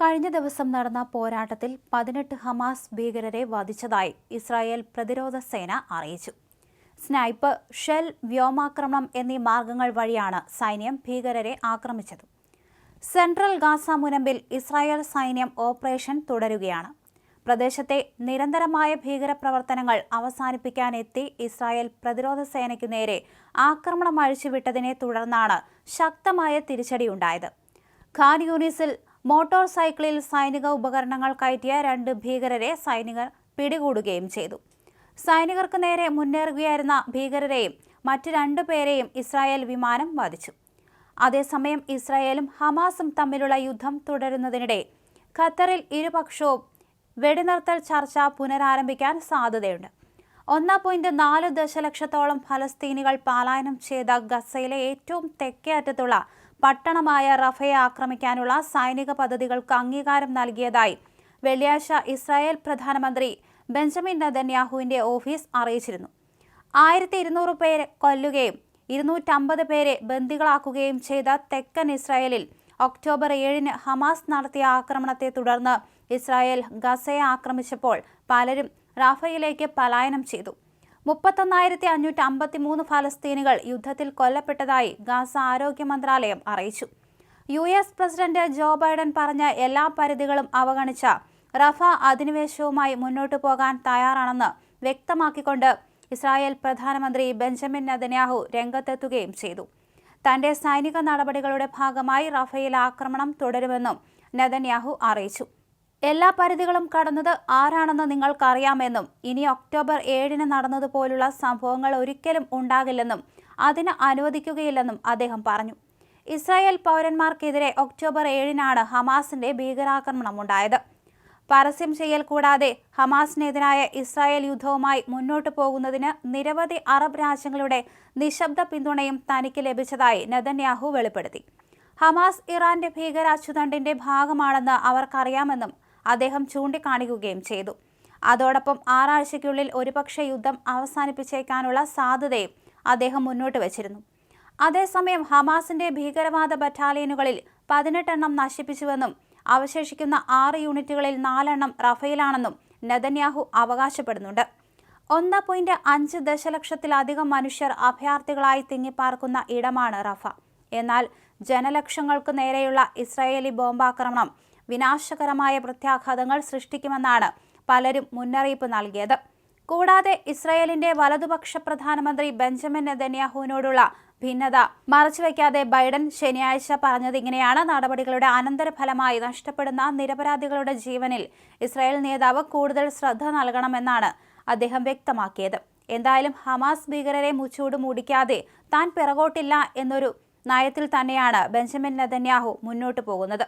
കഴിഞ്ഞ ദിവസം നടന്ന പോരാട്ടത്തിൽ പതിനെട്ട് ഹമാസ് ഭീകരരെ വധിച്ചതായി ഇസ്രായേൽ പ്രതിരോധ സേന അറിയിച്ചു. സ്നൈപ്പ് ഷെൽ വ്യോമാക്രമണം എന്നീ മാർഗങ്ങൾ വഴിയാണ് സൈന്യം ഭീകരരെ ആക്രമിച്ചത്. സെൻട്രൽ ഗാസ മുനമ്പിൽ ഇസ്രായേൽ സൈന്യം ഓപ്പറേഷൻ തുടരുകയാണ്. പ്രദേശത്തെ നിരന്തരമായ ഭീകരപ്രവർത്തനങ്ങൾ അവസാനിപ്പിക്കാനെത്തി ഇസ്രായേൽ പ്രതിരോധ സേനയ്ക്കു നേരെ ആക്രമണം അഴിച്ചുവിട്ടതിനെ തുടർന്നാണ് ശക്തമായ തിരിച്ചടിയുണ്ടായത്. ഖാൻ യൂണിസിൽ മോട്ടോർ സൈക്കിളിൽ സൈനിക ഉപകരണങ്ങൾ കയറ്റിയ രണ്ട് ഭീകരരെ സൈനികർ പിടികൂടുകയും ചെയ്തു. സൈനികർക്ക് നേരെ മുന്നേറുകയായിരുന്ന ഭീകരരെയും മറ്റ് രണ്ടു പേരെയും ഇസ്രായേൽ വിമാനം വധിച്ചു. അതേസമയം ഇസ്രായേലും ഹമാസും തമ്മിലുള്ള യുദ്ധം തുടരുന്നതിനിടെ ഖത്തറിൽ ഇരുപക്ഷവും വെടിനിർത്തൽ ചർച്ച പുനരാരംഭിക്കാൻ സാധ്യതയുണ്ട്. ഒന്ന് പോയിന്റ് നാല് ദശലക്ഷത്തോളം ഫലസ്തീനികൾ പലായനം ചെയ്ത ഗസയിലെ ഏറ്റവും തെക്കേ അറ്റത്തുള്ള പട്ടണമായ റഫയെ ആക്രമിക്കാനുള്ള സൈനിക പദ്ധതികൾക്ക് അംഗീകാരം നൽകിയതായി വെള്ളിയാഴ്ച ഇസ്രായേൽ പ്രധാനമന്ത്രി ബെഞ്ചമിൻ നദന്യാഹുവിന്റെ ഓഫീസ് അറിയിച്ചിരുന്നു. ആയിരത്തി ഇരുന്നൂറ് പേരെ കൊല്ലുകയും ഇരുന്നൂറ്റമ്പത് പേരെ ബന്ദികളാക്കുകയും ചെയ്ത തെക്കൻ ഇസ്രായേലിൽ ഒക്ടോബർ ഏഴിന് ഹമാസ് നടത്തിയ ആക്രമണത്തെ തുടർന്ന് ഇസ്രായേൽ ഗസയെ ആക്രമിച്ചപ്പോൾ പലരും റാഫയിലേക്ക് പലായനം ചെയ്തു. മുപ്പത്തൊന്നായിരത്തി അഞ്ഞൂറ്റി അമ്പത്തി മൂന്ന് ഫലസ്തീനുകൾ യുദ്ധത്തിൽ കൊല്ലപ്പെട്ടതായി ഗാസ ആരോഗ്യ മന്ത്രാലയം അറിയിച്ചു. U S president Joe Biden പറഞ്ഞ എല്ലാ പരിധികളും അവഗണിച്ച റഫ അധിനിവേശവുമായി മുന്നോട്ടു പോകാൻ തയ്യാറാണെന്ന് വ്യക്തമാക്കിക്കൊണ്ട് ഇസ്രായേൽ പ്രധാനമന്ത്രി ബെഞ്ചമിൻ നെതന്യാഹു രംഗത്തെത്തുകയും ചെയ്തു. തന്റെ സൈനിക നടപടികളുടെ ഭാഗമായി റഫയിൽ ആക്രമണം തുടരുമെന്നും നെതന്യാഹു അറിയിച്ചു. എല്ലാ പരിധികളും കടന്നത് ആരാണെന്ന് നിങ്ങൾക്കറിയാമെന്നും ഇനി ഒക്ടോബർ ഏഴിന് നടന്നതുപോലുള്ള സംഭവങ്ങൾ ഒരിക്കലും ഉണ്ടാകില്ലെന്നും അതിന് അനുവദിക്കുകയില്ലെന്നും അദ്ദേഹം പറഞ്ഞു. ഇസ്രായേൽ പൗരന്മാർക്കെതിരെ ഒക്ടോബർ ഏഴിനാണ് ഹമാസിന്റെ ഭീകരാക്രമണം ഉണ്ടായത് പരസ്യം ചെയ്യൽ കൂടാതെ ഹമാസിനെതിരായ ഇസ്രായേൽ യുദ്ധവുമായി മുന്നോട്ടു പോകുന്നതിന് നിരവധി അറബ് രാജ്യങ്ങളുടെ നിശബ്ദ പിന്തുണയും തനിക്ക് ലഭിച്ചതായി നെതന്യാഹു വെളിപ്പെടുത്തി. ഹമാസ് ഇറാന്റെ ഭീകരാച്ചുതണ്ടിന്റെ ഭാഗമാണെന്ന് അവർക്കറിയാമെന്നും അദ്ദേഹം ചൂണ്ടിക്കാണിക്കുകയും ചെയ്തു. അതോടൊപ്പം ആറാഴ്ചയ്ക്കുള്ളിൽ ഒരുപക്ഷെ യുദ്ധം അവസാനിപ്പിച്ചേക്കാനുള്ള സാധ്യതയും അദ്ദേഹം മുന്നോട്ട് വച്ചിരുന്നു. അതേസമയം ഹമാസിന്റെ ഭീകരവാദ ബറ്റാലിയനുകളിൽ പതിനെട്ടെണ്ണം നശിപ്പിച്ചുവെന്നും അവശേഷിക്കുന്ന ആറ് യൂണിറ്റുകളിൽ നാലെണ്ണം റഫയിലാണെന്നും നെതന്യാഹു അവകാശപ്പെടുന്നുണ്ട്. ഒന്ന് പോയിന്റ് അഞ്ച് ദശലക്ഷത്തിലധികം മനുഷ്യർ അഭയാർത്ഥികളായി തിങ്ങിപ്പാർക്കുന്ന ഇടമാണ് റഫ. എന്നാൽ ജനലക്ഷങ്ങൾക്ക് നേരെയുള്ള ഇസ്രായേലി ബോംബാക്രമണം വിനാശകരമായ പ്രത്യാഘാതങ്ങൾ സൃഷ്ടിക്കുമെന്നാണ് പലരും മുന്നറിയിപ്പ് നൽകിയത്. കൂടാതെ ഇസ്രായേലിന്റെ വലതുപക്ഷ പ്രധാനമന്ത്രി ബെഞ്ചമിൻ നെതന്യാഹുവിനോടുള്ള ഭിന്നത മറച്ചുവെക്കാതെ ബൈഡൻ ശനിയാഴ്ച പറഞ്ഞത് ഇങ്ങനെയാണ്. നടപടികളുടെ അനന്തരഫലമായി നഷ്ടപ്പെടുന്ന നിരപരാധികളുടെ ജീവനിൽ ഇസ്രായേൽ നേതാവ് കൂടുതൽ ശ്രദ്ധ നൽകണമെന്നാണ് അദ്ദേഹം വ്യക്തമാക്കിയത്. എന്തായാലും ഹമാസ് ഭീകരരെ മുച്ചൂട് മൂടിക്കാതെ താൻ പിറകോട്ടില്ല എന്നൊരു നയത്തിൽ തന്നെയാണ് ബെഞ്ചമിൻ നെതന്യാഹു മുന്നോട്ടു പോകുന്നത്.